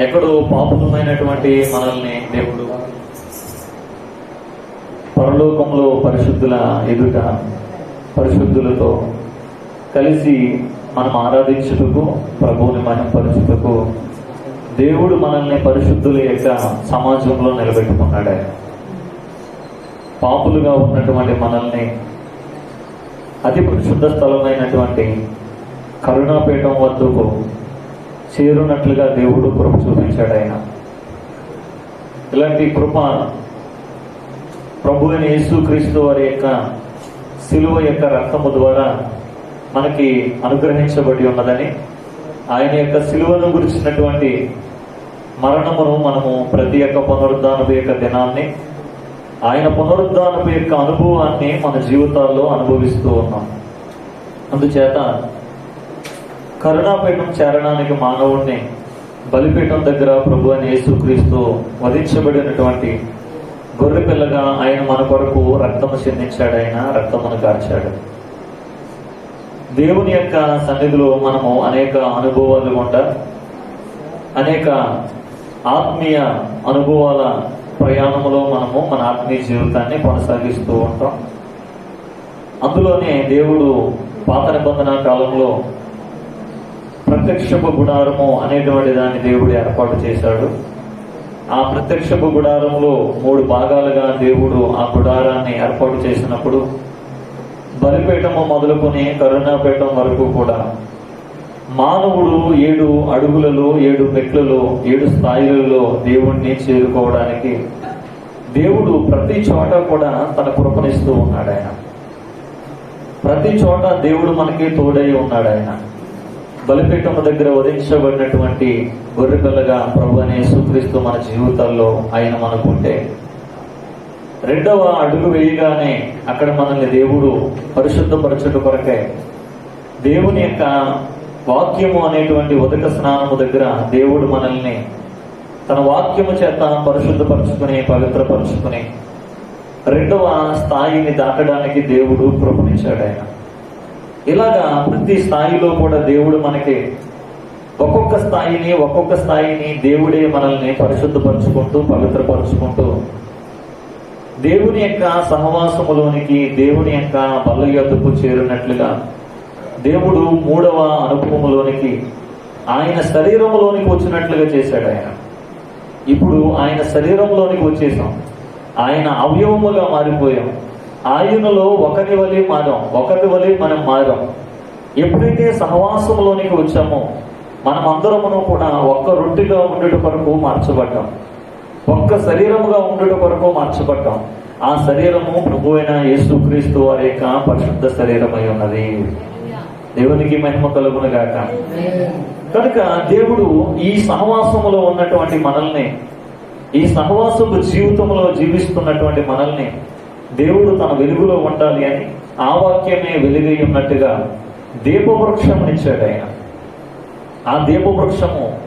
ఎక్కడో పాపులమైనటువంటి మనల్ని దేవుడు పరలోకంలో పరిశుద్ధుల ఎదుట పరిశుద్ధులతో కలిసి మనం ఆరాధించుటకు ప్రభువుని మహింపరచుటకు దేవుడు మనల్ని పరిశుద్ధుల యొక్క సమాజంలో నిలబెట్టుకున్నాడు. ఆయన పాపులుగా ఉన్నటువంటి మనల్ని అతి పరిశుద్ధ స్థలమైనటువంటి కరుణాపీఠం వద్దకు చేరునట్లుగా దేవుడు కృప చూపించాడు ఆయన. ఇలాంటి కృప ప్రభు అయిన యేసుక్రీస్తు వారి యొక్క శిలువ యొక్క రక్తము ద్వారా మనకి అనుగ్రహించబడి ఉన్నదని ఆయన యొక్క శిలువను గురించినటువంటి మరణమును మనము ప్రతి యొక్క పునరుద్ధానపు యొక్క దినాన్ని ఆయన పునరుద్ధానపు యొక్క అనుభవాన్ని మన జీవితాల్లో అనుభవిస్తూ ఉన్నాం. అందుచేత కరుణాపీఠం చేరడానికి మానవుణ్ణి బలిపీఠం దగ్గర ప్రభు అని యేసుక్రీస్తు వధించబడినటువంటి గొర్రె పిల్లగా ఆయన మన కొరకు రక్తము చెందించాడు ఆయన రక్తమును కార్చాడు. దేవుని యొక్క సన్నిధిలో మనము అనేక అనుభవాలు గుండా అనేక ఆత్మీయ అనుభవాల ప్రయాణంలో మనము మన ఆత్మీయ జీవితాన్ని కొనసాగిస్తూ ఉంటాం. అందులోనే దేవుడు పాత నిబంధన కాలంలో ప్రత్యక్షపు గుడారము అనేటువంటి దాన్ని దేవుడు ఏర్పాటు చేశాడు. ఆ ప్రత్యక్షపు గుడారంలో మూడు భాగాలుగా దేవుడు ఆ గుడారాన్ని ఏర్పాటు చేసినప్పుడు బలిపీఠము మొదలుకొని కరుణాపీఠం వరకు కూడా మానవుడు ఏడు అడుగులలో ఏడు మెట్లలో ఏడు స్థాయిలలో దేవుణ్ణి చేరుకోవడానికి దేవుడు ప్రతి చోట కూడా తన కృపనిస్తూ ఉన్నాడు ఆయన ప్రతి చోట దేవుడు మనకి తోడై ఉన్నాడు ఆయన బలిపీఠము దగ్గర వధించబడినటువంటి గొర్రెపిల్లగా ప్రభు అనే సుక్రీస్తు మన జీవితాల్లో ఆయన మనకుంటే. రెండవ అడుగు వేయగానే అక్కడ మనల్ని దేవుడు పరిశుద్ధపరచుట కొరకే. దేవుని యొక్క వాక్యము అనేటువంటి ఉదక స్నానము దగ్గర దేవుడు మనల్ని తన వాక్యము చేత పరిశుద్ధపరచుకుని పవిత్రపరచుకుని రెండవ స్థాయిని దాటడానికి దేవుడు కృపణించాడు ఆయన. ఇలాగా ప్రతి స్థాయిలో కూడా దేవుడు మనకి ఒక్కొక్క స్థాయిని ఒక్కొక్క స్థాయిని దేవుడే మనల్ని పరిశుద్ధపరచుకుంటూ పవిత్రపరుచుకుంటూ దేవుని యొక్క సహవాసములోనికి దేవుని యొక్క బల్ల యొద్దకు చేరినట్లుగా దేవుడు మూడవ అనుభవములోనికి ఆయన శరీరంలోనికి వచ్చినట్లుగా చేశాడు ఆయన. ఇప్పుడు ఆయన శరీరంలోనికి వచ్చేసాం. ఆయన అవయవముగా మారిపోయాం. ఆయనలో ఒకరి వలె మారాం ఒకరి వలె మనం మారాం. ఎప్పుడైతే సహవాసంలోనికి వచ్చామో మనం అందరమును కూడా ఒక్క రొట్టిగా ఉండేట కొరకు మార్చబడ్డాం. ఒక్క శరీరముగా ఉండట కొరకు మార్చబడ్డాం. ఆ శరీరము ప్రభు అయిన యేసుక్రీస్తు వారి యొక్క పరిశుద్ధ శరీరమై ఉన్నది. దేవునికి మహిమ కలుగును గాక. కనుక దేవుడు ఈ సహవాసములో ఉన్నటువంటి మనల్ని ఈ సహవాసపు జీవితంలో జీవిస్తున్నటువంటి మనల్ని దేవుడు తన వెలుగులో ఉండాలి అని ఆ వాక్యమే వెలుగై ఉన్నట్టుగా దీపవృక్షం ఇచ్చాడు ఆయన. ఆ దీపవృక్షము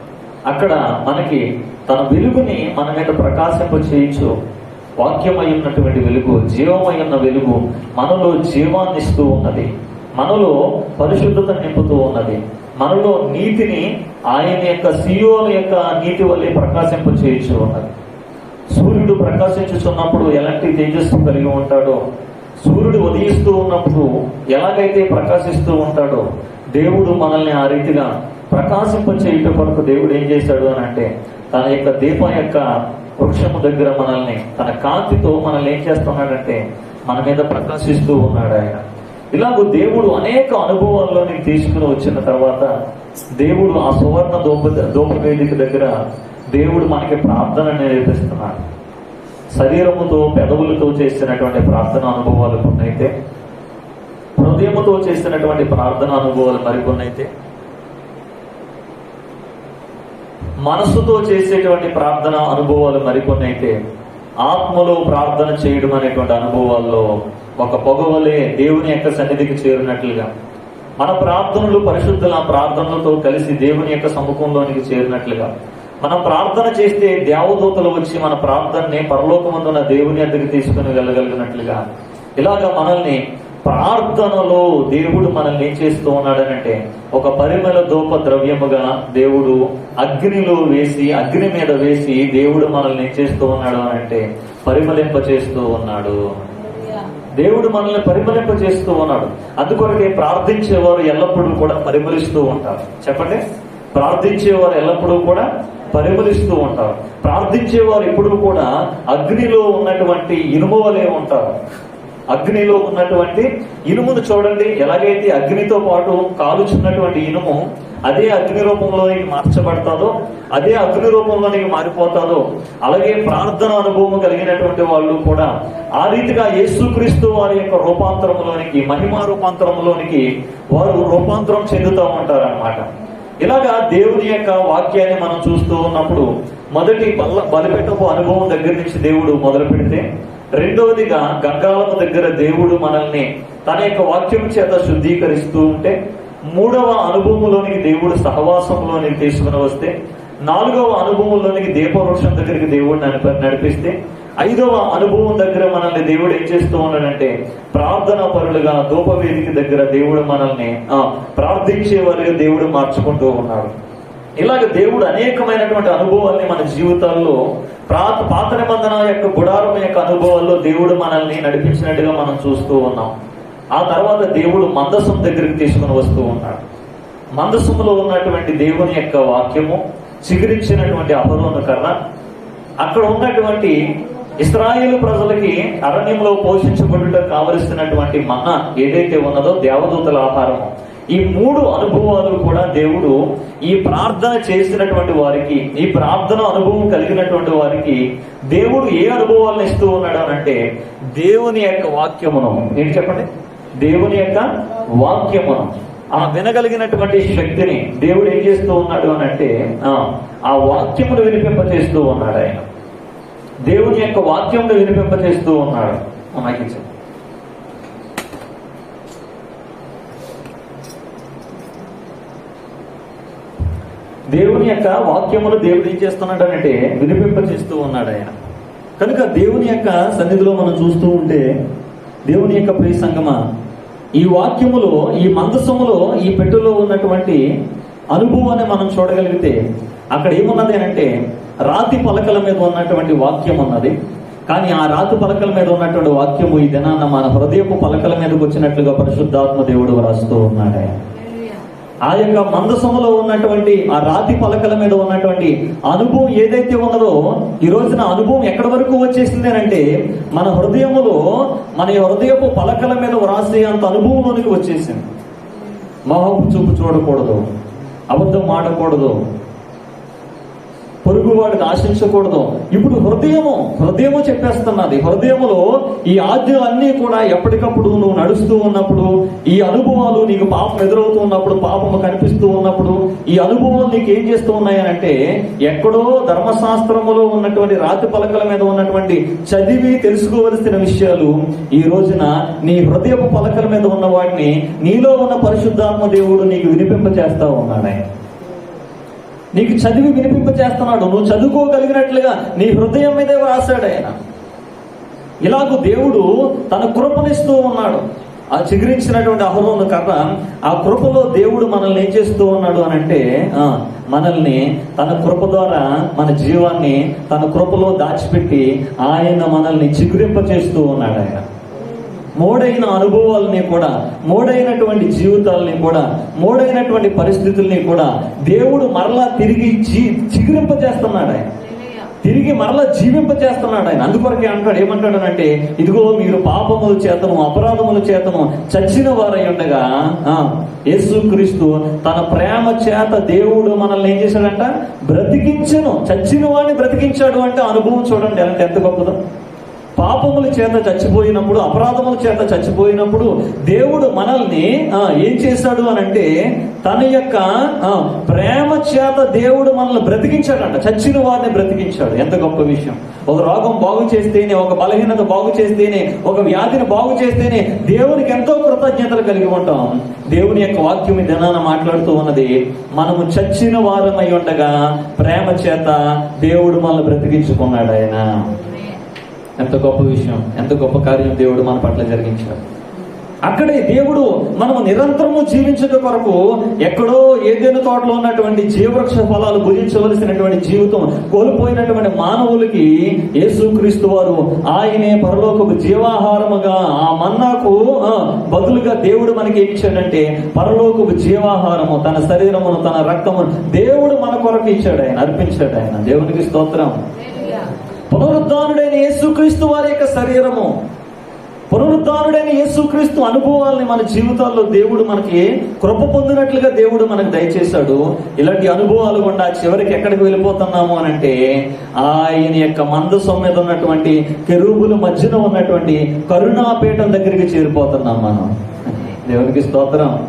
అక్కడ మనకి తన వెలుగుని మన మీద ప్రకాశింప చేయించు వాక్యమై ఉన్నటువంటి వెలుగు జీవమై ఉన్న వెలుగు మనలో జీవాన్ని ఇస్తూ ఉన్నది. మనలో పరిశుద్ధత నింపుతూ ఉన్నది. మనలో నీతిని ఆయన యొక్క సియోల యొక్క నీతి వల్లే ప్రకాశింప చేయించు ఉన్నది. సూర్యుడు ప్రకాశించుచున్నప్పుడు ఎలాంటి తేజస్సు కలిగి ఉంటాడో సూర్యుడు ఉదయిస్తూ ఉన్నప్పుడు ఎలాగైతే ప్రకాశిస్తూ ఉంటాడో దేవుడు మనల్ని ఆ రీతిగా ప్రకాశింప చేయుట కొరకు దేవుడు ఏం చేశాడు అని అంటే తన యొక్క దీపం యొక్క వృక్షము దగ్గర మనల్ని తన కాంతితో మనల్ని ఏం చేస్తున్నాడంటే మన మీద ప్రకాశిస్తూ ఉన్నాడు ఆయన. ఇలాగూ దేవుడు అనేక అనుభవాల్లోని తీసుకుని వచ్చిన తర్వాత దేవుడు ఆ సువర్ణ దోప దోపవేదిక దగ్గర దేవుడు మనకి ప్రార్థన నేర్పిస్తున్నాడు శరీరముతో పెదవులతో చేసినటువంటి ప్రార్థన అనుభవాలు కొన్నైతే హృదయముతో చేసినటువంటి ప్రార్థన అనుభవాలు మరికొన్నైతే మనస్సుతో చేసేటువంటి ప్రార్థన అనుభవాలు మరికొన్నైతే ఆత్మలో ప్రార్థన చేయడం అనేటువంటి అనుభవాల్లో ఒక పొగవలే దేవుని యొక్క సన్నిధికి చేరినట్లుగా మన ప్రార్థనలు పరిశుద్ధుల ప్రార్థనలతో కలిసి దేవుని యొక్క సముఖంలోనికి చేరినట్లుగా మనం ప్రార్థన చేస్తే దేవదూతలు వచ్చి మన ప్రార్థనని పరలోకమందున్న దేవుని అద్దరికి తీసుకుని వెళ్ళగలిగినట్లుగా. ఇలాగా మనల్ని ప్రార్థనలో దేవుడు మనల్ని ఏం చేస్తూ ఉన్నాడనంటే ఒక పరిమళ దూప ద్రవ్యముగా దేవుడు అగ్నిలో వేసి అగ్ని మీద వేసి దేవుడు మనల్ని ఏం చేస్తూ ఉన్నాడు అనంటే పరిమళింప చేస్తూ ఉన్నాడు. దేవుడు మనల్ని పరిమళింప చేస్తూ ఉన్నాడు. అందుకొరకే ప్రార్థించేవారు ఎల్లప్పుడూ కూడా పరిమళిస్తూ ఉంటారు. చెప్పండి. ప్రార్థించేవారు ఎల్లప్పుడూ కూడా పరిమళిస్తూ ఉంటారు. ప్రార్థించేవారు ఎప్పుడు కూడా అగ్నిలో ఉన్నటువంటి ఇనుము వలె ఉంటారు. అగ్నిలో ఉన్నటువంటి ఇనుమును చూడండి. ఎలాగైతే అగ్నితో పాటు కాలుచున్నటువంటి ఇనుము అదే అగ్ని రూపంలోనికి మార్చబడతాదో అదే అగ్ని రూపంలోనికి మారిపోతాదో అలాగే ప్రార్థన అనుభవం కలిగినటువంటి వాళ్ళు కూడా ఆ రీతిగా యేసుక్రీస్తు వారి యొక్క రూపాంతరంలోనికి మహిమా రూపాంతరంలోనికి వారు రూపాంతరం చెందుతూ ఉంటారు అన్నమాట ఇలాగా దేవుని యొక్క వాక్యాన్ని మనం చూస్తూ ఉన్నప్పుడు మొదటి బల్ల బలిపెట్టపు అనుభవం దగ్గర నుంచి దేవుడు మొదలు పెడితే రెండవదిగా గంగాలము దగ్గర దేవుడు మనల్ని తన యొక్క వాక్యం చేత శుద్ధీకరిస్తూ ఉంటే మూడవ అనుభవంలోనికి దేవుడు సహవాసంలోనికి తీసుకుని వస్తే నాలుగవ అనుభవంలోనికి దీపవృక్షం దగ్గరికి దేవుడు నడిప- నడిపిస్తే ఐదవ అనుభవం దగ్గర మనల్ని దేవుడు ఏం చేస్తూ ఉన్నాడంటే ప్రార్థన పరులుగా ధూపవేదిక దగ్గర దేవుడు మనల్ని ఆ, ప్రార్థించే వారిగా దేవుడు మార్చుకుంటూ ఉన్నాడు. ఇలాగ దేవుడు అనేకమైనటువంటి అనుభవాల్ని మన జీవితాల్లో ప్రాత పాత నిబంధన యొక్క గుడారం యొక్క అనుభవాల్లో దేవుడు మనల్ని నడిపించినట్టుగా మనం చూస్తూ ఉన్నాం. ఆ తర్వాత దేవుడు మందసం దగ్గరికి తీసుకుని వస్తూ ఉన్నాడు. మందసములో ఉన్నటువంటి దేవుని యొక్క వాక్యము చిగురించినటువంటి అహరోను కర్ర. అక్కడ ఉన్నటువంటి ఇస్రాయేల్ ప్రజలకి అరణ్యంలో పోషించబడుట కావలసినటువంటి మన్న ఏదైతే ఉన్నదో దేవదూతల ఆహారము ఈ మూడు అనుభవాలు కూడా దేవుడు ఈ ప్రార్థన చేసినటువంటి వారికి ఈ ప్రార్థన అనుభవం కలిగినటువంటి వారికి దేవుడు ఏ అనుభవాలను ఇస్తూ ఉన్నాడు అంటే దేవుని యొక్క వాక్యమును. ఏంటి చెప్పండి? దేవుని యొక్క వాక్యమును. ఆ వినగలిగినటువంటి శక్తిని దేవుడు ఏం చేస్తూ ఉన్నాడు అని అంటే ఆ, ఆ వాక్యమును వినిపింపచేస్తూ ఉన్నాడు ఆయన. దేవుని యొక్క వాక్యమును వినిపింపచేస్తూ ఉన్నాడు. మనకి దేవుని యొక్క వాక్యములు దేవుడు ఏం చేస్తున్నాడు అంటే వినిపింపచేస్తూ ఉన్నాడు ఆయన. కనుక దేవుని యొక్క సన్నిధిలో మనం చూస్తూ ఉంటే దేవుని యొక్క ప్రియ సంగమ ఈ వాక్యములో ఈ మందసములో ఈ పెట్టులో ఉన్నటువంటి అనుభవాన్ని మనం చూడగలిగితే అక్కడ ఏమున్నది అంటే రాతి పలకల మీద ఉన్నటువంటి వాక్యం ఉన్నది కానీ ఆ రాతి పలకల మీద ఉన్నటువంటి వాక్యము ఈ దినాన్న మన హృదయపు పలకల మీదకి వచ్చినట్లుగా పరిశుద్ధాత్మ దేవుడు రాస్తూ ఉన్నాడే. ఆ యొక్క మందసములో ఉన్నటువంటి ఆ రాతి పలకల మీద ఉన్నటువంటి అనుభవం ఏదైతే ఉన్నదో ఈ రోజున అనుభవం ఎక్కడి వరకు వచ్చేసింది అంటే మన హృదయములో మన హృదయపు పలకల మీద వ్రాసే అంత అనుభవంలోనికి వచ్చేసింది. మొహపు చూపు చూడకూడదు. అబద్ధం ఆడకూడదు. పొరుగు పొరుగువాడిని ఆశించకూడదు. ఇప్పుడు హృదయము హృదయము చెప్పేస్తున్నది. హృదయములో ఈ ఆజ్ఞలన్నీ కూడా ఎప్పటికప్పుడు నువ్వు నడుస్తూ ఉన్నప్పుడు ఈ అనుభవాలు నీకు పాపం ఎదురవుతూ ఉన్నప్పుడు పాపము కనిపిస్తూ ఉన్నప్పుడు ఈ అనుభవాలు నీకు ఏం చేస్తూ ఉన్నాయనంటే ఎక్కడో ధర్మశాస్త్రములో ఉన్నటువంటి రాతి పలకల మీద ఉన్నటువంటి చదివి తెలుసుకోవలసిన విషయాలు ఈ రోజున నీ హృదయపు పలకల మీద ఉన్న వాటిని నీలో ఉన్న పరిశుద్ధాత్మ దేవుడు నీకు వినిపింప చేస్తా ఉన్నాడు ఆయన. నీకు చదివి వినిపింప చేస్తున్నాడు నువ్వు చదువుకోగలిగినట్లుగా నీ హృదయం మీదే వ్రాసాడు ఆయన. ఇలాగూ దేవుడు తన కృపనిస్తూ ఉన్నాడు. ఆ చిగురించినటువంటి అహరోను కర్ర ఆ కృపలో దేవుడు మనల్ని ఏం చేస్తూ ఉన్నాడు అని అంటే మనల్ని తన కృప ద్వారా మన జీవాన్ని తన కృపలో దాచిపెట్టి ఆయన మనల్ని చిగురింప చేస్తూ ఉన్నాడు ఆయన. మోడైన అనుభవాలని కూడా మోడైనటువంటి జీవితాలని కూడా మోడైనటువంటి పరిస్థితుల్ని కూడా దేవుడు మరలా తిరిగి జీ చిగురింపజేస్తున్నాడు ఆయన. తిరిగి మరలా జీవింపజేస్తున్నాడు ఆయన. అందుకొరకే అంటాడు ఏమంటాడనంటే ఇదిగో మీరు పాపముల చేతను అపరాధముల చేతను చచ్చిన వారై ఉండగా ఆ, యేసుక్రీస్తు తన ప్రేమ చేత దేవుడు మనల్ని ఏం చేశాడంట? బ్రతికించను. చచ్చిన వాడిని బ్రతికించాడు అంటే అనుభవం చూడండి అంటే ఎంత గొప్పదో. పాపముల చేత చచ్చిపోయినప్పుడు అపరాధముల చేత చచ్చిపోయినప్పుడు దేవుడు మనల్ని ఏం చేశాడు అని అంటే తన యొక్క ప్రేమ చేత దేవుడు మనల్ని బ్రతికించాడంట. చచ్చిన వారిని బ్రతికించాడు. ఎంత గొప్ప విషయం. ఒక రోగం బాగు చేస్తేనే ఒక బలహీనత బాగు చేస్తేనే ఒక వ్యాధిని బాగు చేస్తేనే దేవునికి ఎంతో కృతజ్ఞతలు కలిగి ఉంటాం. దేవుని యొక్క వాక్యం దినాన మాట్లాడుతూ ఉన్నది మనము చచ్చిన వారమై ఉండగా ప్రేమ చేత దేవుడు మనల్ని బ్రతికించుకున్నాడు ఆయన. ఎంత గొప్ప విషయం ఎంత గొప్ప కార్యం దేవుడు మన పట్ల జరిగించాడు. అక్కడే దేవుడు మనము నిరంతరము జీవించడం కొరకు ఎక్కడో ఏదైనా తోటలో ఉన్నటువంటి జీవవృక్ష ఫలాలు భుజించవలసినటువంటి జీవితం కోల్పోయినటువంటి మానవులకి యేసుక్రీస్తు వారు ఆయనే పరలోకపు జీవాహారముగా ఆ మన్నాకు బదులుగా దేవుడు మనకి ఏమి ఇచ్చాడంటే పరలోకపు జీవాహారము తన శరీరమును తన రక్తమును దేవుడు మన కొరకు ఇచ్చాడు ఆయన అర్పించాడు ఆయన. దేవునికి స్తోత్రం. పునరుద్ధానుడైన యేసుక్రీస్తు వారి యొక్క శరీరము. పునరుద్ధానుడైన యేసుక్రీస్తు అనుభవాల్ని మన జీవితాల్లో దేవుడు మనకి కృప పొందినట్లుగా దేవుడు మనకు దయచేశాడు. ఇలాంటి అనుభవాలు గుండా చివరికి ఎక్కడికి వెళ్ళిపోతున్నాము అని అంటే ఆయన యొక్క మందసం మీద ఉన్నటువంటి కెరూబుల మధ్యన ఉన్నటువంటి కరుణాపీఠం దగ్గరికి చేరిపోతున్నాం మనం. దేవునికి స్తోత్రం.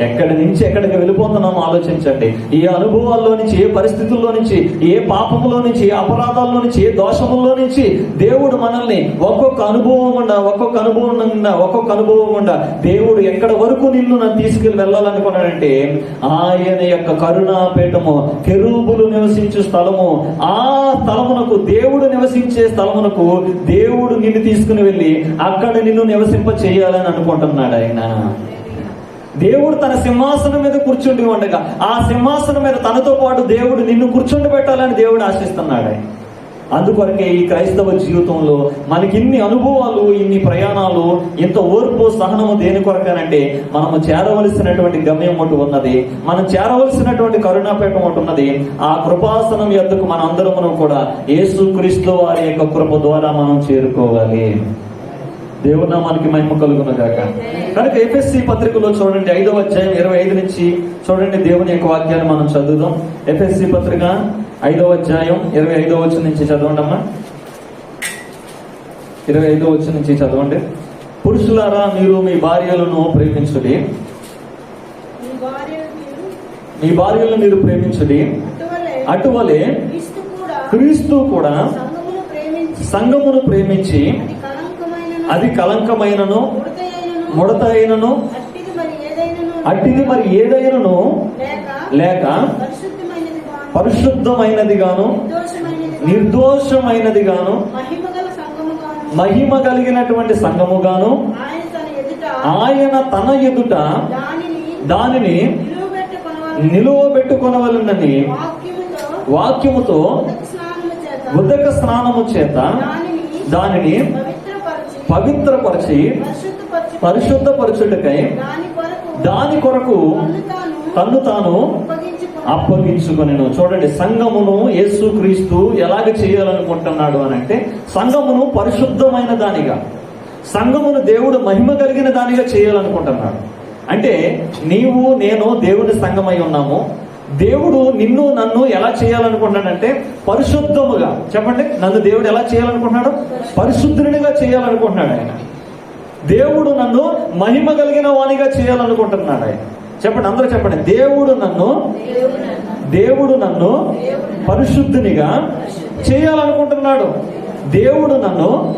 ఎక్కడి నుంచి ఎక్కడికి వెళ్ళిపోతున్నామో ఆలోచించండి. ఈ అనుభవాల్లో నుంచి ఏ పరిస్థితుల్లో నుంచి ఏ పాపంలో నుంచి ఏ అపరాధాల్లో నుంచి ఏ దోషముల్లో నుంచి దేవుడు మనల్ని ఒక్కొక్క అనుభవం గుండా ఒక్కొక్క అనుభవం గుండా ఒక్కొక్క అనుభవం గుండా దేవుడు ఎక్కడ వరకు నిన్ను నన్ను తీసుకెళ్ళి వెళ్ళాలనుకున్నాడంటే ఆయన యొక్క కరుణాపీఠము కెరూబులు నివసించే స్థలము ఆ స్థలమునకు దేవుడు నివసించే స్థలమునకు దేవుడు నిన్ను తీసుకుని వెళ్ళి అక్కడ నిన్ను నివసింప చేయాలని అనుకుంటున్నాడు ఆయన. దేవుడు తన సింహాసనం మీద కూర్చుండి ఉండగా ఆ సింహాసనం మీద తనతో పాటు దేవుడు నిన్ను కూర్చుండి పెట్టాలని దేవుడు ఆశిస్తున్నాడు ఆయన. అందుకొరకే ఈ క్రైస్తవ జీవితంలో మనకి ఇన్ని అనుభవాలు ఇన్ని ప్రయాణాలు ఇంత ఓర్పు సహనము దేని కొరకనంటే మనము చేరవలసినటువంటి గమ్యం ఒకటి ఉన్నది మనం చేరవలసినటువంటి కరుణాపేటం ఒకటి ఉన్నది ఆ కృపాసనం ఎద్దుకు మన అందరమును కూడా యేసుక్రీస్తు వారి యొక్క కృప ద్వారా మనం చేరుకోవాలి దేవుడు నామానికి మహిమ కలుగును గాక కనుక ఎఫ్ఎస్సి పత్రికలో చూడండి ఐదవ అధ్యాయం ఇరవై ఐదు నుంచి చూడండి దేవుని యొక్క వాక్యాన్ని మనం చదువుదాం. ఎఫ్ఎస్సి పత్రిక ఐదవ అధ్యాయం ఇరవై ఐదవ వచ్చి నుంచి చదవండి అమ్మా. ఇరవై ఐదవ వచ్చి నుంచి చదవండి. పురుషులారా మీరు మీ భార్యలను ప్రేమించుడి. మీ భార్యలను మీరు ప్రేమించుడి. అటువలే క్రీస్తు కూడా సంఘమును ప్రేమించి అది కలంకమైనను ముడత అయినను అట్టిది మరి ఏదైనను లేక పరిశుద్ధమైనది గాను నిర్దోషమైనది గాను మహిమ కలిగినటువంటి సంఘముగాను ఆయన తన ఎదుట ఆయన తన ఎదుట దానిని నిలువ నిలువబెట్టుకొనవలెను. నిలువబెట్టుకొనవలనని వాక్యముతో ఉదక స్నానము చేత దానిని పవిత్రపరచి పవిత్రపరిచి పరిశుద్ధపరచి పరిశుద్ధపరచుటకై దాని కొరకు తన్ను తాను అప్పగించుకొనెను. చూడండి సంఘమును యేసుక్రీస్తు ఎలాగ చేయాలనుకుంటున్నాడు అని అంటే సంఘమును పరిశుద్ధమైన దానిగా సంఘమును దేవుడు మహిమ కలిగిన దానిగా చేయాలనుకుంటున్నాడు. అంటే నీవు నేను దేవుని సంఘమై ఉన్నాము. దేవుడు నిన్ను నన్ను ఎలా చేయాలనుకుంటున్నాడంటే పరిశుద్ధముగా. చెప్పండి నన్ను దేవుడు ఎలా చేయాలనుకుంటున్నాడు? పరిశుద్ధునిగా చేయాలనుకుంటున్నాడు ఆయన. దేవుడు నన్ను మహిమ కలిగిన వానిగా చేయాలనుకుంటున్నాడు ఆయన. చెప్పండి అందరూ చెప్పండి. దేవుడు నన్ను దేవుడు నన్ను పరిశుద్ధునిగా చేయాలనుకుంటున్నాడు. దేవుడు నన్ను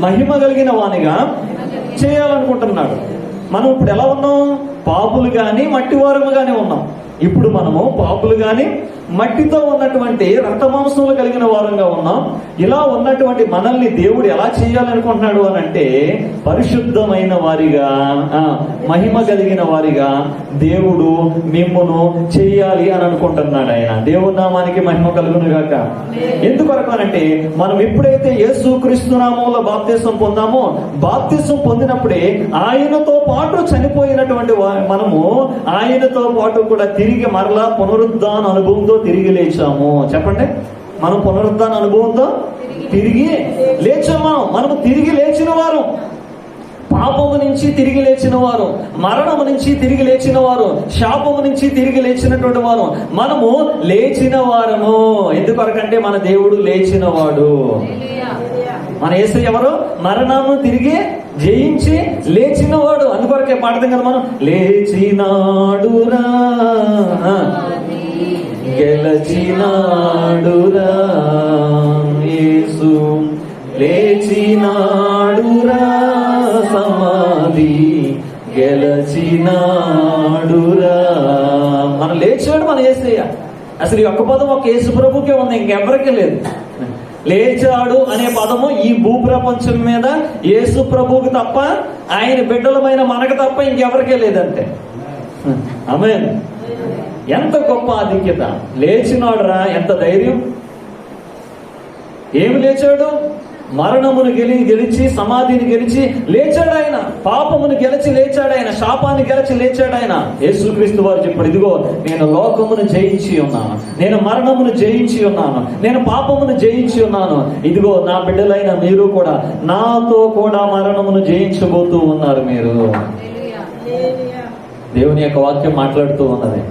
మహిమ కలిగిన వానిగా చేయాలనుకుంటున్నాడు. మనం ఇప్పుడు ఎలా ఉన్నాం? పాపులు కానీ మట్టి వారము కానీ ఉన్నాం. ఇప్పుడు మనము పాపులు కానీ మట్టితో ఉన్నటువంటి రక్త మాంసములు కలిగిన వారంగా ఉన్నాం. ఇలా ఉన్నటువంటి మనల్ని దేవుడు ఎలా చేయాలనుకుంటున్నాడు అని అంటే పరిశుద్ధమైన వారిగా మహిమ కలిగిన వారిగా దేవుడు మిమ్మును చేయాలి అని అనుకుంటున్నాడు ఆయన. దేవుడి నామానికి మహిమ కలుగును గాక ఎందుకొరకు అనంటే మనం ఎప్పుడైతే యేసు క్రీస్తు నామంలో బాప్తీసం పొందామో బాప్తీసం పొందినప్పుడే ఆయనతో పాటు చనిపోయినటువంటి మనము ఆయనతో పాటు కూడా తిరిగి మరలా పునరుద్ధాన అనుభవంతో తిరిగి లేచాము. చెప్పండి. మనం పునరుద్ధాన అనుభవంతో తిరిగి లేచాం మనం. మనము తిరిగి లేచిన వారు. పాపము నుంచి తిరిగి లేచిన వారు. మరణము నుంచి తిరిగి లేచిన వారు. శాపము నుంచి తిరిగి లేచినటువంటి వారు. మనము లేచిన వారము. ఎందుకొరకంటే మన దేవుడు లేచినవాడు మన యేసు ఎవరు? మరణము తిరిగి జయించి లేచినవాడు అందుకొరకే పాడతాం కదా మనం. లేచినాడురా. గెలచినాడురా యేసు. లేచినాడురా సమాధి. గెలచినాడురా. మనం లేచాడు మన ఏసయ్య అసలు ఈ ఒక్క పదం ఒక యేసు ప్రభుకే ఉంది ఇంకెవరికీ లేదు. లేచాడు అనే పదము ఈ భూప్రపంచం మీద యేసు ప్రభువుకి తప్ప ఆయన బిడ్డలమైన మనకు తప్ప ఇంకెవరికే లేదంటే. ఆమె ఎంత గొప్ప ఆధిక్యత? లేచినాడురా ఎంత ధైర్యం? ఏమి లేచాడు? మరణమును గెలి గెలిచి సమాధిని గెలిచి లేచాడు ఆయన పాపమును గెలిచి లేచాడు ఆయన శాపాన్ని గెలిచి లేచాడు ఆయన యేసుక్రీస్తు వారు చెప్పాడు ఇదిగో నేను లోకమును జయించి ఉన్నాను. నేను మరణమును జయించి ఉన్నాను. నేను పాపమును జయించి ఉన్నాను. ఇదిగో నా బిడ్డలైన మీరు కూడా నాతో కూడా మరణమును జయించబోతూ ఉన్నారు మీరు. దేవుని యొక్క వాక్యం మాట్లాడుతూ ఉన్నది.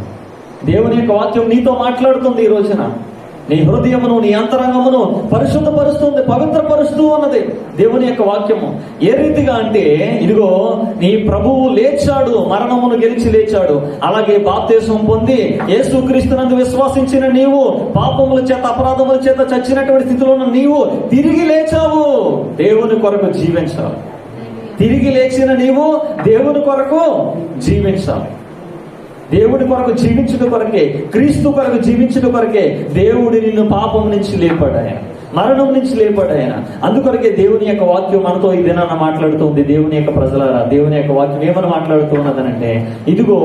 దేవుని యొక్క వాక్యం నీతో మాట్లాడుతుంది ఈ రోజున. నీ హృదయమును నీ అంతరంగమును పరిశుద్ధపరుస్తుంది పవిత్రపరుస్తూ ఉన్నది దేవుని యొక్క వాక్యము. ఏ రీతిగా అంటే ఇదిగో నీ ప్రభువు లేచాడు మరణమును గెలిచి లేచాడు. అలాగే బాప్తేశం పొంది యేసుక్రీస్తునందు విశ్వాసించిన నీవు పాపముల చేత అపరాధముల చేత చచ్చినటువంటి స్థితిలో ఉన్న నీవు తిరిగి లేచావు. దేవుని కొరకు జీవించావు తిరిగి లేచిన నీవు దేవుని కొరకు జీవించాలి. దేవుడి కొరకు జీవించుట కొరకే క్రీస్తు కొరకు జీవించుట కొరకే దేవుడి నిన్ను పాపం నుంచి లేపాడు ఆయన మరణం నుంచి లేపాడు ఆయన అందుకొరకే దేవుని యొక్క వాక్యం మనతో ఈ దినాన మాట్లాడుతుంది. దేవుని యొక్క ప్రజలారా దేవుని యొక్క వాక్యం ఏమని మాట్లాడుతున్నదనంటే ఇదిగో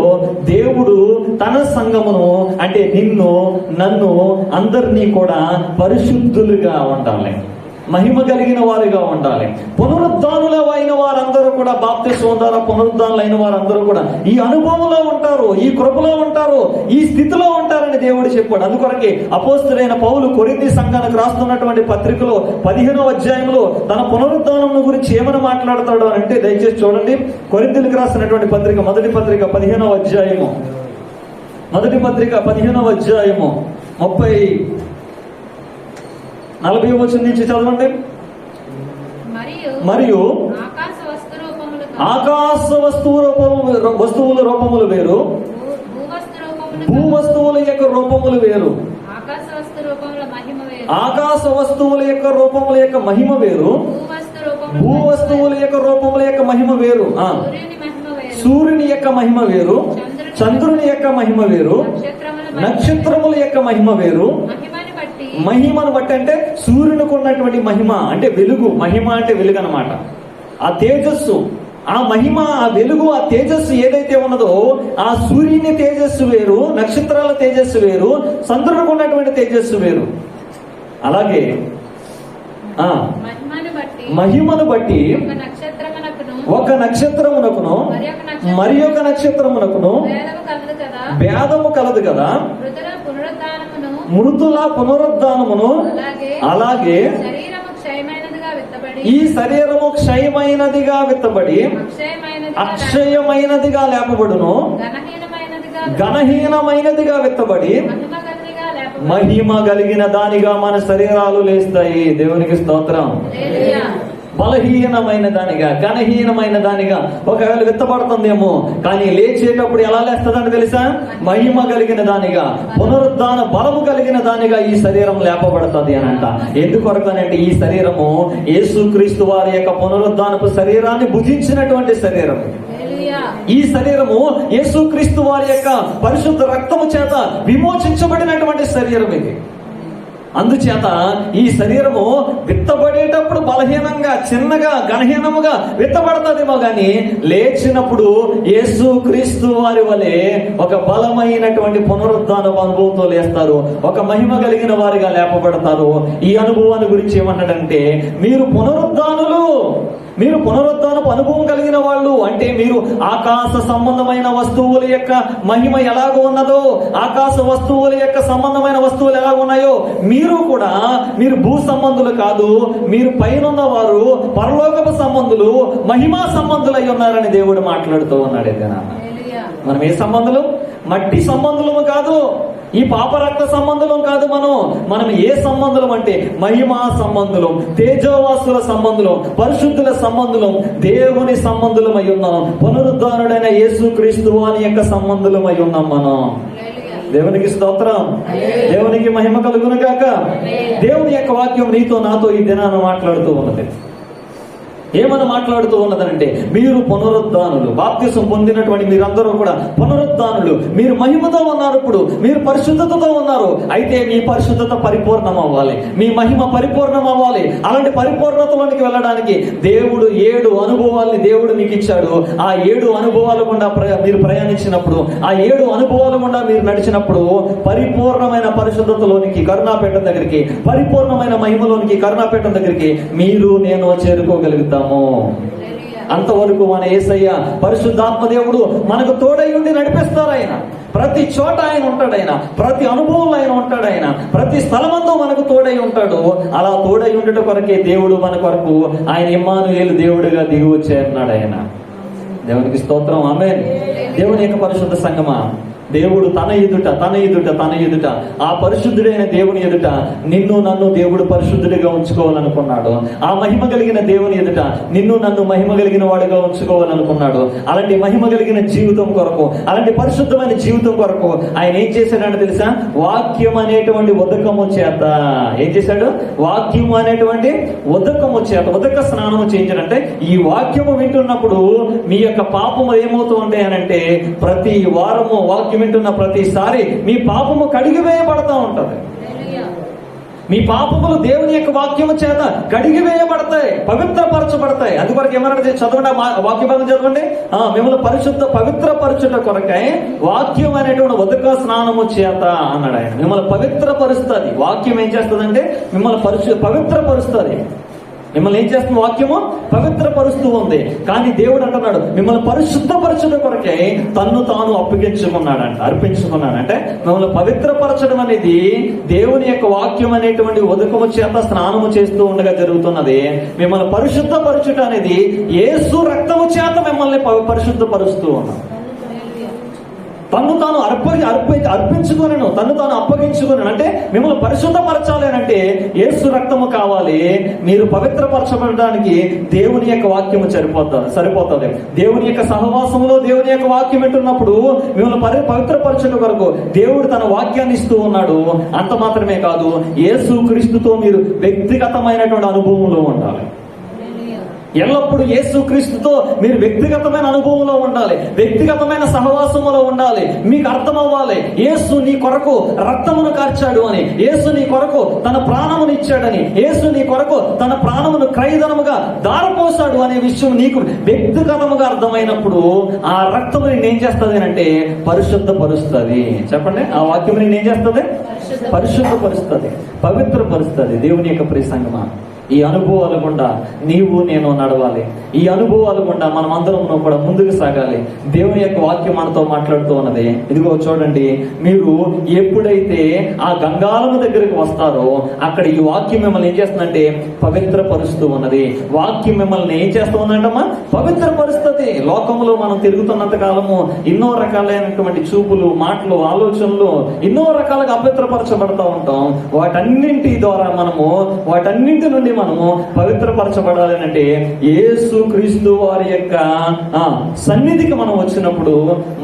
దేవుడు తన సంఘమును అంటే నిన్ను నన్ను అందరినీ కూడా పరిశుద్ధులుగా ఉండాలి. మహిమ కలిగిన వారిగా ఉండాలి. పునరుద్ధానుల అయిన వారందరూ కూడా బాప్తిసం ద్వారా పునరుద్ధానులు అయిన వారందరూ కూడా ఈ అనుభవంలో ఉంటారు ఈ కృపలో ఉంటారు ఈ స్థితిలో ఉంటారని దేవుడు చెప్పాడు. అందుకొరకే అపోస్తులైన పౌలు కొరింది సంఘానికి రాస్తున్నటువంటి పత్రికలో పదిహేనో అధ్యాయంలో తన పునరుద్ధానం గురించి ఏమని మాట్లాడతాడు అని అంటే దయచేసి చూడండి. కొరిందులకు రాసినటువంటి పత్రిక మొదటి పత్రిక పదిహేనవ అధ్యాయము. మొదటి పత్రిక పదిహేనవ అధ్యాయము ముప్పై నలభై వచ్చిన నుంచి చదవండి. మరియు ఆకాశ వస్తు రూపములు ఆకాశ వస్తువు రూపము వస్తువుల రూపములు వేరు. రూపములు భూ వస్తువుల యొక్క రూపములు వేరు. ఆకాశ రూపముల వస్తువుల యొక్క రూపముల యొక్క మహిమ వేరు. రూపముల భూ వస్తువుల యొక్క రూపముల యొక్క మహిమ వేరు. సూర్యుని యొక్క మహిమ వేరు. చంద్రుని యొక్క మహిమ వేరు. నక్షత్రముల యొక్క మహిమ వేరు. మహిమని బట్టి అంటే సూర్యునికి ఉన్నటువంటి మహిమ అంటే వెలుగు. మహిమ అంటే వెలుగు అనమాట ఆ తేజస్సు. ఆ మహిమ ఆ వెలుగు ఆ తేజస్సు ఏదైతే ఉన్నదో ఆ సూర్యుని తేజస్సు వేరు నక్షత్రాల తేజస్సు వేరు చంద్రునికి ఉన్నటువంటి తేజస్సు వేరు. అలాగే మహిమని బట్టి. ఒక నక్షత్రమునకును మరి ఒక నక్షత్రమునకును భేదము కలదు కదా. మృతుల పునరుద్ధానమును అలాగే ఈ శరీరము క్షయమైనదిగా విత్తబడి అక్షయమైనదిగా లేపబడును. ఘనహీనమైనదిగా విత్తబడి మహిమ కలిగిన దానిగా మన శరీరాలు లేస్తాయి. దేవునికి స్తోత్రం. బలహీనమైన దానిగా ఘనహీనమైన దానిగా ఒకవేళ విత్తబడుతుందేమో కానీ లేచేటప్పుడు ఎలా లేస్తుందని తెలుసా? మహిమ కలిగిన దానిగా పునరుద్ధాన బలము కలిగిన దానిగా ఈ శరీరం లేపబడుతుంది అని అంట. ఎందుకొరకు అంటే ఈ శరీరము యేసుక్రీస్తు వారి యొక్క పునరుద్ధానపు శరీరాన్ని భుజించినటువంటి శరీరం. ఈ శరీరము యేసుక్రీస్తు వారి యొక్క పరిశుద్ధ రక్తము చేత విమోచించబడినటువంటి శరీరం ఇది. అందుచేత ఈ శరీరము విత్తబడేటప్పుడు బలహీనంగా చిన్నగా గణహీనముగా విత్తబడుతుందేమో గాని లేచినప్పుడు యేసు క్రీస్తు వారి వలె ఒక బలమైనటువంటి పునరుద్ధాన అనుభవంతో లేస్తారు. ఒక మహిమ కలిగిన వారిగా లేపబడతారు. ఈ అనుభవాన్ని గురించి ఏమన్నాడంటే మీరు పునరుద్ధానులు. మీరు పునరుద్ధానపు అనుభవం కలిగిన వాళ్ళు అంటే మీరు ఆకాశ సంబంధమైన వస్తువుల యొక్క మహిమ ఎలాగ ఉన్నదో ఆకాశ వస్తువుల యొక్క సంబంధమైన వస్తువులు ఎలా ఉన్నాయో మీరు కూడా మీరు భూ సంబంధులు కాదు మీరు పైనున్న వారు పరలోకపు సంబంధులు మహిమా సంబంధులు అయి ఉన్నారని దేవుడు మాట్లాడుతూ ఉన్నాడు ఏదైనా. మనం ఏ సంబంధులు మట్టి సంబంధులము కాదు ఈ పాపరక్త సంబంధులం కాదు మనం. మనం ఏ సంబంధులం అంటే మహిమా సంబంధులం తేజోవాసుల సంబంధులం పరిశుద్ధుల సంబంధులం దేవుని సంబంధులం అయి ఉన్నాం. పునరుద్ధారుడైన యేసు క్రీస్తు వాని యొక్క సంబంధులం అయి ఉన్నాం మనం. దేవునికి స్తోత్రం. దేవునికి మహిమ కలుగును గాక దేవుని యొక్క వాక్యం నీతో నాతో ఈ దినాన మాట్లాడుతూ ఉన్నది. ఏమని మాట్లాడుతూ ఉన్నదనంటే మీరు పునరుద్ధానులు బాప్తిసం పొందినటువంటి మీరందరూ కూడా పునరుద్ధానులు. మీరు మహిమతో ఉన్నారు ఇప్పుడు మీరు పరిశుద్ధతతో ఉన్నారు. అయితే మీ పరిశుద్ధత పరిపూర్ణం అవ్వాలి మీ మహిమ పరిపూర్ణం అవ్వాలి అలాంటి పరిపూర్ణతలోనికి వెళ్ళడానికి దేవుడు ఏడు అనుభవాల్ని దేవుడు మీకు ఇచ్చాడు ఆ ఏడు అనుభవాల గుండా మీరు ప్రయాణించినప్పుడు ఆ ఏడు అనుభవాల గుండా మీరు నడిచినప్పుడు పరిపూర్ణమైన పరిశుద్ధతలోనికి కరుణాపేట దగ్గరికి పరిపూర్ణమైన మహిమలోనికి కరుణాపేట దగ్గరికి మీరు నేను చేరుకోగలుగుతాను ఉంటాము అంతవరకు మన ఏసయ్య పరిశుద్ధాత్మ దేవుడు మనకు తోడై ఉండి నడిపిస్తారు ఆయన ప్రతి చోట ఆయన ఉంటాడు ఆయన ప్రతి అనుభవంలో ఆయన ఉంటాడు ఆయన ప్రతి స్థలమంతో మనకు తోడై ఉంటాడు. అలా తోడై ఉండట కొరకే దేవుడు మన కొరకు ఆయన ఇమ్మానుయేలు దేవుడిగా దిగి వచ్చాయన్నాడు ఆయన దేవునికి స్తోత్రం ఆమె దేవుని యొక్క పరిశుద్ధ సంగమా? దేవుడు తన ఎదుట తన ఎదుట తన ఎదుట. ఆ పరిశుద్ధుడైన దేవుని ఎదుట. నిన్ను నన్ను దేవుడు పరిశుద్ధుడిగా ఉంచుకోవాలనుకున్నాడు. ఆ మహిమ కలిగిన దేవుని ఎదుట నిన్ను నన్ను మహిమ కలిగిన వాడుగా ఉంచుకోవాలనుకున్నాడు. అలాంటి మహిమ కలిగిన జీవితం కొరకు అలాంటి పరిశుద్ధమైన జీవితం కొరకు ఆయన ఏం చేశాడంటే తెలుసా? వాక్యం అనేటువంటి ఉదకము చేత ఏం చేశాడు? వాక్యం అనేటువంటి ఉదకము చేత ఉదక స్నానము చేయించాడంటే ఈ వాక్యము వింటున్నప్పుడు మీ యొక్క పాపము ఏమవుతూ అని అంటే ప్రతి వారము వాక్యం వింటున్న ప్రతిసారి మీ పాపము కడిగివేయబడతా ఉంటది. మీ పాపములు దేవుని యొక్క వాక్యము చేత కడిగివేయబడతాయి పవిత్రపరచబడతాయి. అది వరకు ఏమన్నా చదవండి ఆ వాక్య భాగం చదవండి. ఆ, మిమ్మల్ని పరిశుద్ధ పవిత్రపరచుట కొరకై వాక్యం అనేటువంటి ఉదక స్నానము చేత అన్నాడు ఆయన. మిమ్మల్ని పవిత్రపరుస్తుంది. వాక్యం ఏం చేస్తుందంటే మిమ్మల్ని పరిశు పవిత్రపరుస్తుంది. మిమ్మల్ని ఏం చేస్తుంది వాక్యము? పవిత్రపరుస్తూ ఉంది. కానీ దేవుడు అంటున్నాడు మిమ్మల్ని పరిశుద్ధపరచడం కొరకే తన్ను తాను అప్పగించుకున్నాడంట అర్పించుకున్నాడు అంటే మిమ్మల్ని పవిత్రపరచడం అనేది దేవుని యొక్క వాక్యం అనేటువంటి ఉదకము చేత స్నానము చేస్తూ ఉండగా జరుగుతున్నది. మిమ్మల్ని పరిశుద్ధపరచుట అనేది ఏసు రక్తము చేత మిమ్మల్ని పరిశుద్ధపరుస్తూ ఉన్నాడు. తను తాను అర్ప అర్పి అర్పించుకొనను తను తాను అప్పగించుకున్నాను అంటే మిమ్మల్ని పరిశుద్ధపరచాలి అని అంటే ఏసు రక్తము కావాలి. మీరు పవిత్రపరచబడడానికి దేవుని యొక్క వాక్యము సరిపోతుంది సరిపోతుంది. దేవుని యొక్క సహవాసంలో దేవుని యొక్క వాక్యం వింటున్నప్పుడు మిమ్మల్ని పరి పవిత్రపరచడం కొరకు దేవుడు తన వాక్యాన్ని ఇస్తూ ఉన్నాడు. అంత మాత్రమే కాదు ఏసు క్రీస్తుతో మీరు వ్యక్తిగతమైనటువంటి అనుభవంలో ఉండాలి. ఎల్లప్పుడూ యేసు క్రీస్తుతో మీరు వ్యక్తిగతమైన అనుభవంలో ఉండాలి వ్యక్తిగతమైన సహవాసములో ఉండాలి మీకు అర్థమవ్వాలి యేసు నీ కొరకు రక్తమును కార్చాడు అని యేసు నీ కొరకు తన ప్రాణమును ఇచ్చాడని యేసు నీ కొరకు తన ప్రాణమును క్రయధనముగా దారపోసాడు అనే విషయం నీకు వ్యక్తిగతముగా అర్థమైనప్పుడు ఆ రక్తము నేను ఏం చేస్తుంది అంటే పరిశుద్ధపరుస్తుంది. చెప్పండి ఆ వాక్యం నేను ఏం చేస్తుంది? పరిశుద్ధపరుస్తుంది పవిత్రపరుస్తుంది దేవుని యొక్క ప్రసంగమా ఈ అనుభవాల గుండా నీవు నేను నడవాలి. ఈ అనుభవాల గుండా మనం అందరం కూడా ముందుకు సాగాలి. దేవుని యొక్క వాక్యం మనతో మాట్లాడుతూ ఉన్నది. ఇదిగో చూడండి మీరు ఎప్పుడైతే ఆ గంగాలము దగ్గరికి వస్తారో అక్కడ ఈ వాక్యం మిమ్మల్ని ఏం చేస్తుందంటే పవిత్రపరుస్తూ ఉన్నది. వాక్యం మిమ్మల్ని ఏం చేస్తూ ఉందంటమ్మా పవిత్రపరుస్తుంది. లోకంలో మనం తిరుగుతున్నంత కాలము ఎన్నో రకాలైనటువంటి చూపులు మాటలు ఆలోచనలు ఎన్నో రకాలుగా అపవిత్రపరచబడతా ఉంటాం. వాటన్నింటి ద్వారా మనము వాటన్నింటి నుండి మనము పవిత్రపరచబడాలి అంటే యేసు క్రీస్తు వారి యొక్క సన్నిధికి మనం వచ్చినప్పుడు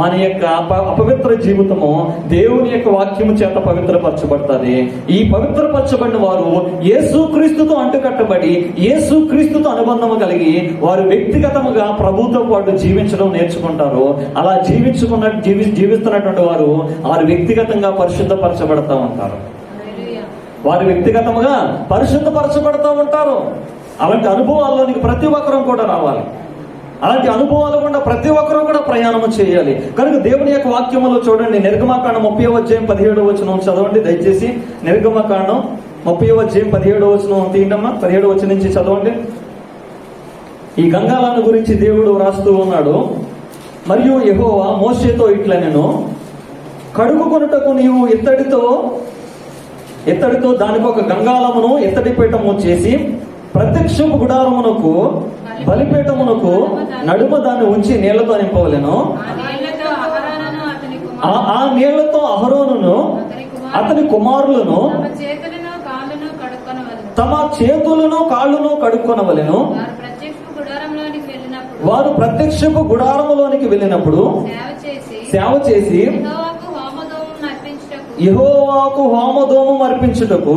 మన యొక్క అపవిత్ర జీవితము దేవుని యొక్క వాక్యము చేత పవిత్రపరచబడుతుంది. ఈ పవిత్రపరచబడిన వారు యేసు క్రీస్తుతో అంటుకట్టబడి యేసు క్రీస్తుతో అనుబంధము కలిగి వారు వ్యక్తిగతముగా ప్రభుతో పాటు జీవించడం నేర్చుకుంటారు. అలా జీవించుకున్న జీవి జీవిస్తున్నటువంటి వారు వారు వ్యక్తిగతంగా పరిశుద్ధపరచబడతా ఉంటారు. వారు వ్యక్తిగతముగా పరిశుద్ధపరచబడుతూ ఉంటారు. అలాంటి అనుభవాల్లోనికి ప్రతి ఒక్కరూ కూడా రావాలి. అలాంటి అనుభవాలు కూడా ప్రతి ఒక్కరూ కూడా ప్రయాణము చేయాలి. కనుక దేవుని యొక్క వాక్యములో చూడండి నిర్గమకాండం ముప్పై అధ్యాయం పదిహేడు వచనం చదవండి దయచేసి. నిర్గమకాండం ముప్పై అధ్యాయం పదిహేడు వచనం తీయండమ్మా. పదిహేడు వచనం నుంచి చదవండి. ఈ గంగాలను గురించి దేవుడు రాస్తూ ఉన్నాడు. మరియు యెహోవా మోసేతో ఇట్లా నేను కడుగు కొనుటకు నీవు ఇత్తడితో ఇత్తడితో దానికి ఒక గంగాలమును ఇత్తడి పీఠము చేసి ప్రత్యక్షపు గుడారమునకు బలిపీఠమునకు నడుమ దాన్ని ఉంచి నీళ్ళతో నింపవలెను. ఆ నీళ్ళతో అహరోనును అతని కుమారులను తమ చేతులను కాళ్ళను కడుక్కొనవలెను. వారు ప్రత్యక్షపు గుడారములోనికి వెళ్ళినప్పుడు సేవ చేసి సేవ చేసి యెహోవాకు హోమధూపం అర్పించుటకు యెహోవాకు హోమధూమం అర్పించుటకు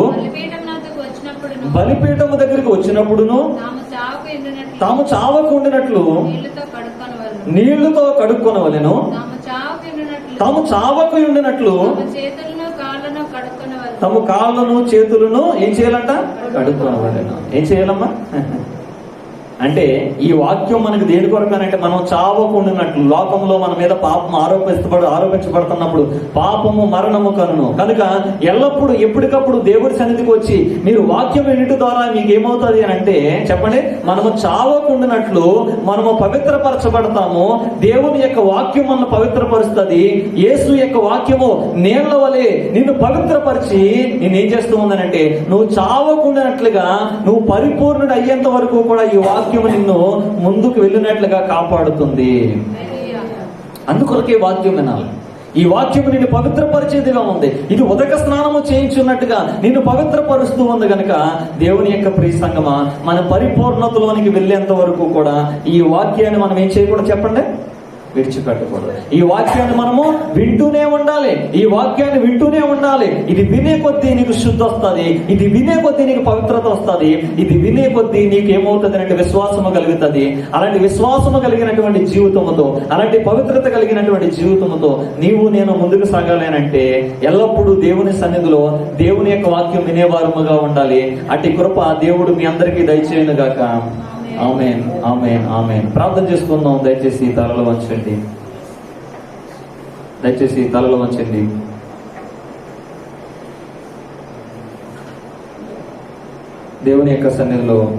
బలిపీఠము దగ్గరికి వచ్చినప్పుడును తాము చావుకు ఎండినట్లు తాము చావకు ఉండినట్లు నీళ్ళతో కడుక్కొనవలను కడుక్కొనవలెను. తాము చావుకు ఉండినట్లు తమ చేతులను కాళ్ళను కడుక్కొనవలను. చేతులను ఏం చేయాలంట? కడుక్కోవాలను ఏం చేయాలమ్మా? అంటే ఈ వాక్యం మనకు దేని కొరకు అంటే మనం చావకుండానట్లు లోకంలో మన మీద పాపం ఆరోపిస్తబడు ఆరోపించబడుతున్నప్పుడు పాపము మరణము కనును. కనుక ఎల్లప్పుడూ ఎప్పటికప్పుడు దేవుడి సన్నిధికి వచ్చి మీరు వాక్యం వినటి ద్వారా మీకు ఏమవుతుంది అని అంటే చెప్పండి మనము చావకుండానట్లు మనము పవిత్రపరచబడతాము. దేవుని యొక్క వాక్యం మన పవిత్రపరుస్తుంది. యేసు యొక్క వాక్యము నీళ్ళ వలె నిన్ను పవిత్రపరిచి నేను ఏం చేస్తూ ఉందనంటే నువ్వు చావకుండానట్లుగా నువ్వు పరిపూర్ణుడు అయ్యేంత వరకు కూడా ఈ వాక్యం వాక్యము నిన్ను ముందుకు వెళ్ళినట్లుగా కాపాడుతుంది. అందుకొరకే వాక్యం వినాలి. ఈ వాక్యము నిన్ను పవిత్రపరిచేదిగా ఉంది. ఇది ఉదక స్నానము చేయించున్నట్టుగా నిన్ను పవిత్రపరుస్తూ ఉంది గనుక దేవుని యొక్క ప్రియ సంగమ మన పరిపూర్ణతలోనికి వెళ్ళేంత వరకు కూడా ఈ వాక్యాన్ని మనం ఏం చేయకూడదు చెప్పండి? విడిచిపెట్టకూడదు. ఈ వాక్యాన్ని మనము వింటూనే ఉండాలి. ఈ వాక్యాన్ని వింటూనే ఉండాలి. ఇది వినే కొద్దీ నీకు శుద్ధి వస్తుంది. ఇది వినే కొద్దీ నీకు పవిత్రత వస్తుంది. ఇది వినే కొద్దీ నీకు ఏమవుతుంది అంటే విశ్వాసము కలుగుతుంది. అలాంటి విశ్వాసము కలిగినటువంటి జీవితముతో అలాంటి పవిత్రత కలిగినటువంటి జీవితముతో నీవు నేను ముందుకు సాగాలేనంటే ఎల్లప్పుడూ దేవుని సన్నిధిలో దేవుని యొక్క వాక్యం వినేవారముగా ఉండాలి. అట్టి కృప దేవుడు మీ అందరికీ దయచేయను గాక ఆమెన్ ఆమెన్ ఆమెన్. ప్రార్థన చేసుకుందాం దయచేసి తలలో వంచండి. దయచేసి తలలో వంచండి. దేవుని యొక్క సన్నిధిలో